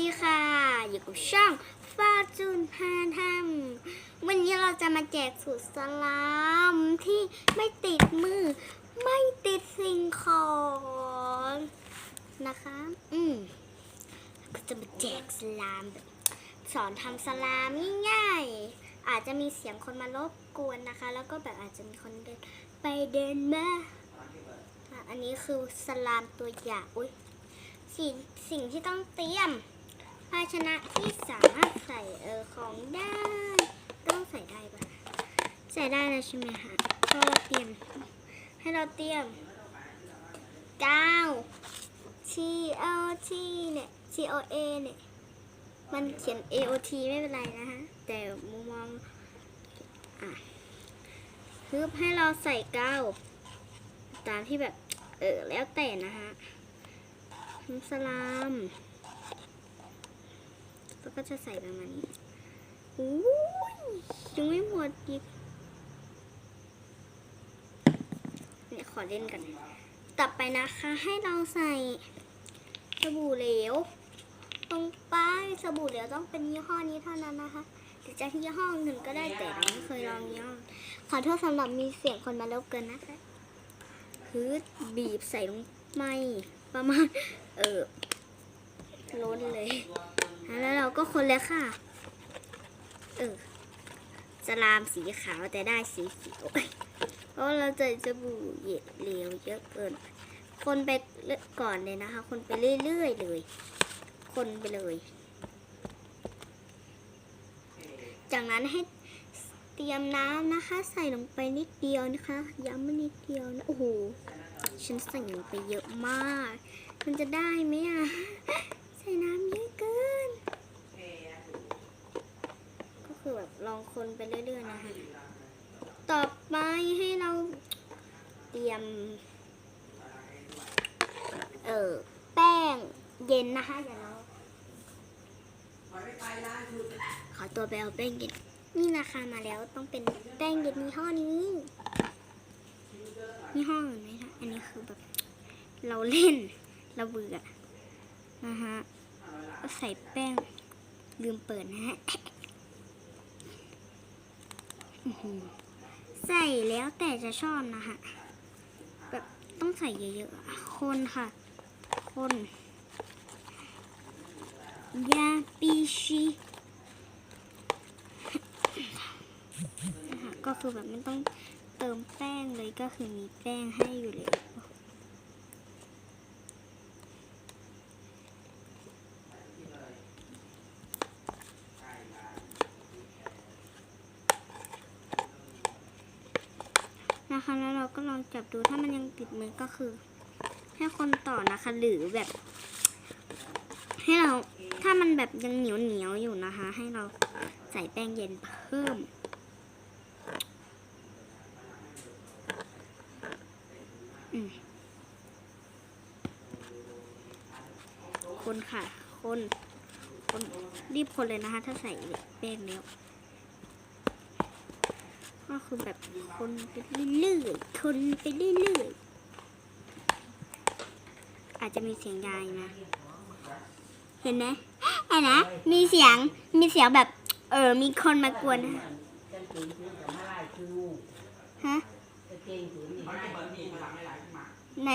ดีค่ะ อยู่กับช่องฟาจูนพาทำวันนี้เราจะมาแจกสูตรสลามที่ไม่ติดมือ ไม่ติดสิ่งของนะคะ อืมก็จะมาแจกสลามแบบสอนทำสลามง่ายๆอาจจะมีเสียงคนมารบกวนนะคะ แล้วก็แบบอาจจะมีคนเดินไปเดินมาอันนี้คือสลามตัวอย่างอุ้ยสิ่งสิ่งที่ต้องเตรียม ภาชนะที่สามารถใส่เออของได้ ต้องใส่ได้ปะใส่ได้แล้วใช่ไหมคะก็เราเตรียม ให้เราเตรียมกาว T L T เนี่ย T O A เนี่ย มันเขียน A O T ไม่เป็นไรนะคะแต่มุมมองอะฮึบให้เราใส่กาว ตามที่แบบ เออ แล้วแต่นะคะน้ำสลาม ก็จะใส่ประมาณนี้อู้ยังไม่หมดอีกเนี่ยขอเล่นกัน ต่อไปนะคะให้เราใส่สบู่เหลวลงไปสบู่เหลวต้องเป็นยี่ห้อนี้เท่านั้นนะคะหรือจะยี่ห้ออื่นก็ได้แต่เราไม่เคยลองยี่ห้อขอโทษสำหรับมีเสียงคนมาลบเกินนะคะคือบีบใส่ลงไปประมาณเออล้นเลย แล้วเราก็คนเลยค่ะ เออสลามสีขาวแต่ได้สีเขียวเพราะเราเจอสบู่เหยดเหลวเยอะเกิน คนไปก่อนเลยนะคะ คนไปเรื่อยๆเลย คนไปเลย จากนั้นให้เตรียมน้ำนะคะ ใส่ลงไปนิดเดียวนะคะ ย้ำนิดเดียวนะโอ้โหฉันใส่ลงไปเยอะมาก มันจะได้ไหมอะ ใส่น้ำเยอะเกิน ก็ คือแบบลองคนไปเรื่อยๆนะคะต่อไปให้เราเตรียม เออแป้งเย็นนะคะเดี๋ยวเราขอตัวไปเอาแป้งเย็นนี่นะคะมาแล้วต้องเป็นแป้งเย็นยี่ห้อนี้ยี่ห้ออื่นไหมคะอันนี้คือแบบเราเล่นเราเบื่อนะฮะก็ใส่แป้งลืมเปิดนะฮะ ใส่แล้วแต่จะชอบนะฮะแบบต้องใส่เยอะๆ คนค่ะ คนยาปีชีนะคะก็คือแบบไม่ต้องเติมแป้งเลยก็คือมีแป้งให้อยู่เลย นะคะ แล้วเราก็ลองจับดูถ้ามันยังติดมือก็คือ ให้คนต่อนะคะ หรือแบบ ให้เราถ้ามันแบบยังเหนียวเหนียวอยู่นะคะ ให้เราใส่แป้งเย็นเพิ่มอืมคนค่ะ คน คนรีบคนเลยนะคะ ถ้าใส่แป้งแล้ว ก็คือแบบคนไปเรื่อยๆคนไปเรื่อยๆอาจจะมีเสียงยายนะ เห็นไหมเห็นไหมมีเสียงมีเสียงแบบ เออมีคนมากวนฮะใน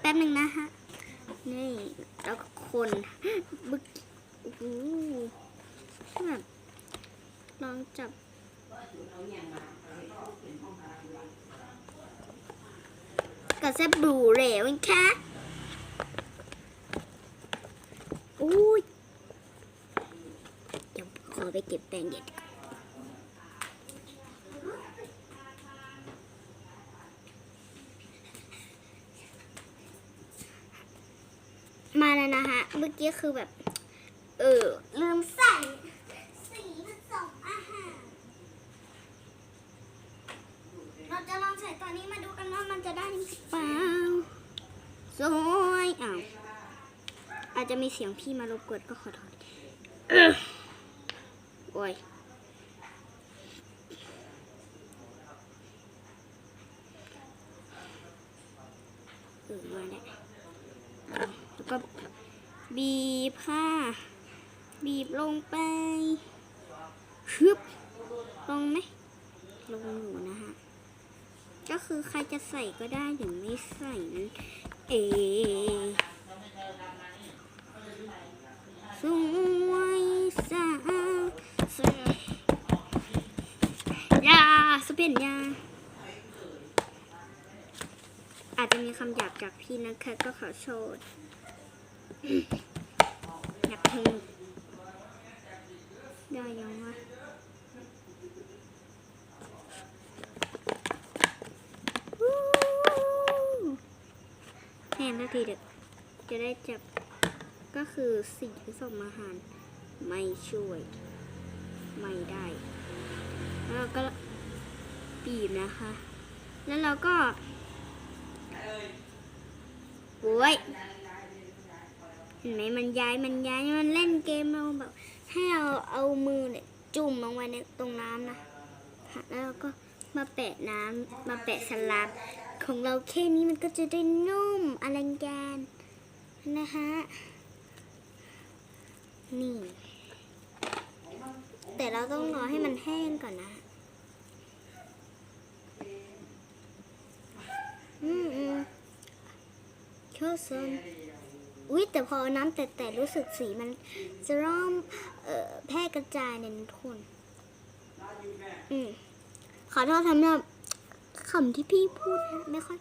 แป๊บหนึ่งนะฮะนี่แล้วก็คนบึกโอ้โหแบบลองจับ กับเซบลูเหลวแค่อุ้ยเดี๋ยวขอไปเก็บแป้งเย็นก่อนมาแล้วนะฮะ เมื่อกี้คือแบบ เออลืมใส่ผสมอาหาร เรา จะลองใส่ตัวนี้มาดูกันว่ามันจะได้หรือเปล่าสวยอ้าวอาจจะมีเสียงพี่มารบกวนก็ขอโทษโอ้ยเออมาแล้วแล้วก็บีบค่ะบีบลงไปฮึบลงไหมลงอยู่นะฮะ ก็คือใครจะใส่ก็ได้หรือไม่ใส่นั้นเองสวยสาสวยยาสเปนยาอาจจะมีคำหยาบจากพี่นะคะก็ขอโทษอยากเธอได้ยังวะวู้ แห้นทีเด็กจะได้จับก็คือสิ่งที่ส่งมาหารไม่ช่วย ไม่ได้ แล้วเราก็บีบนะคะ แล้วเราก็โอ้ยเห็นไหมมันย้ายมันย้ายมันเล่นเกมเราแบบให้เราเอามือเนี่ยจุ่มลงไปในตรงน้ำนะค่ะแล้วเราก็มาแปะน้ำมาแปะสลับ ของเราแค่นี้มันก็จะได้นุ่มอลังการนะคะนี่ แต่เราต้องรอให้มันแห้งก่อนนะ อืมอืมชอบซนอุ้ยแต่พอน้ำแต่แต่รู้สึกสีมันจะเริ่มเอ่อแพร่กระจายในทุกคน อืมขอโทษทำหรับ คำที่พี่พูดนะไม่ค่อย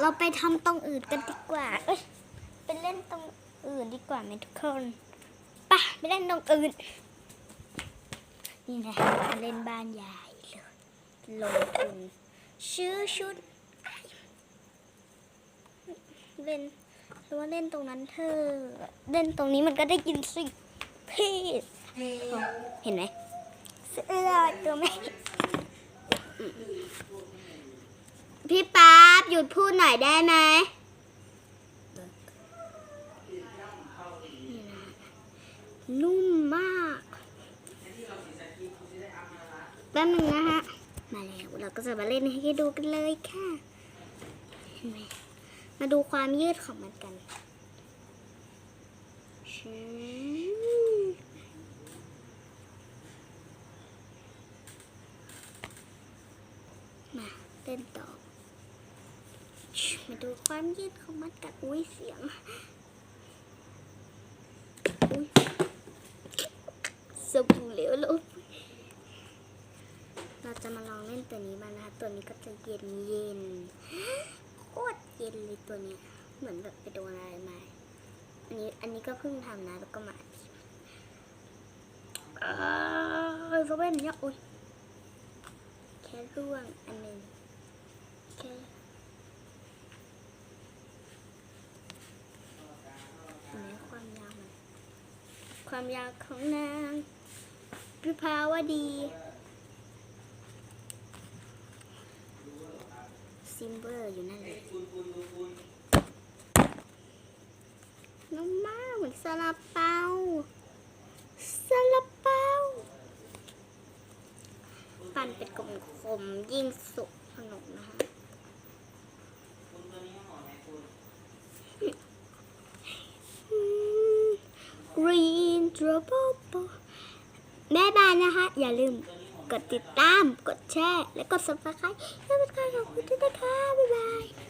เราไปทำตรงอื่นกันดีกว่า เอ้ยไปเล่นตรงอื่นดีกว่าไหมทุกคนไปะไปเล่นตรงอื่น นี่นะเล่นบ้านยายเลยลงทุนชื่อชุดเล่นหรือว่าเล่นตรงนั้นเธอ เล่นตรงนี้มันก็ได้กินสิพี่เห็นไหมเสื้อตัวแม่ พี่ป๊าบหยุดพูดหน่อยได้ไหมนุ่มมากแป๊บนึงนะฮะ มาแล้วเราก็จะมาเล่นให้ดูกันเลยค่ะเห็นไหมมาดูความยืดของมันกันชิมา เต้นต่อ มาดูความยืดของมันกันอุ้ยเสียงอุ้ยสบู่เหลวลบเราจะมาลองเล่นตัวนี้บ้างนะคะ ตัวนี้ก็จะเย็นเย็นโคตรเย็นเลยตัวเนี้ยเหมือนแบบไปโดนอะไรมา อันนี้อันนี้ก็เพิ่งทำนะแล้วก็มาเออเขาเป็นเนี่ยโอ้ยแค่ร่วงอันหนึ่ง ค่อันความยาวมันความยาวของนางพิภาวดี ซิมเบอร์อยู่นั่นเลยน้องมากเหมือนซาลาเปาซาลาเปาปั่นเป็นกลมๆยิ่งสุกขนมนะคะอืม Green Trouble แม่บายนะคะ อย่าลืมกดติดตาม กดแชร์ และกด subscribe ให้เป็นการขอบคุณด้วยนะคะ บ๊ายบาย